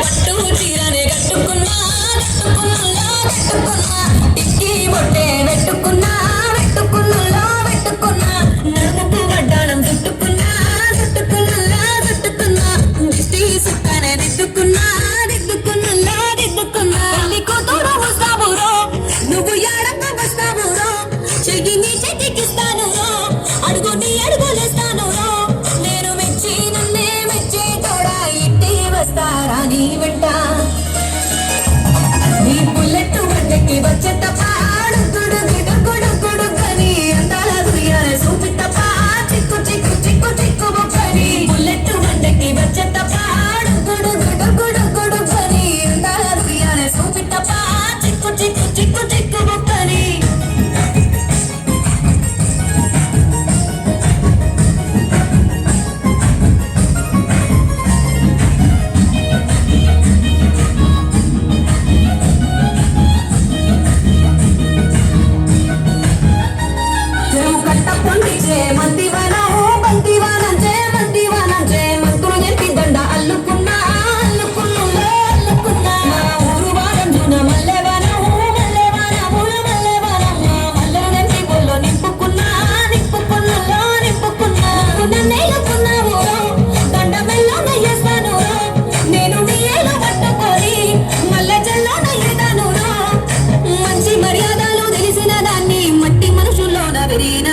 పట్టు చీరనే కట్టుకున్నా కట్టుకున్నా నేను మెచ్చి నన్నే మెచ్చి తోడా ఇంటి వస్తారా నీ వింటా? gravity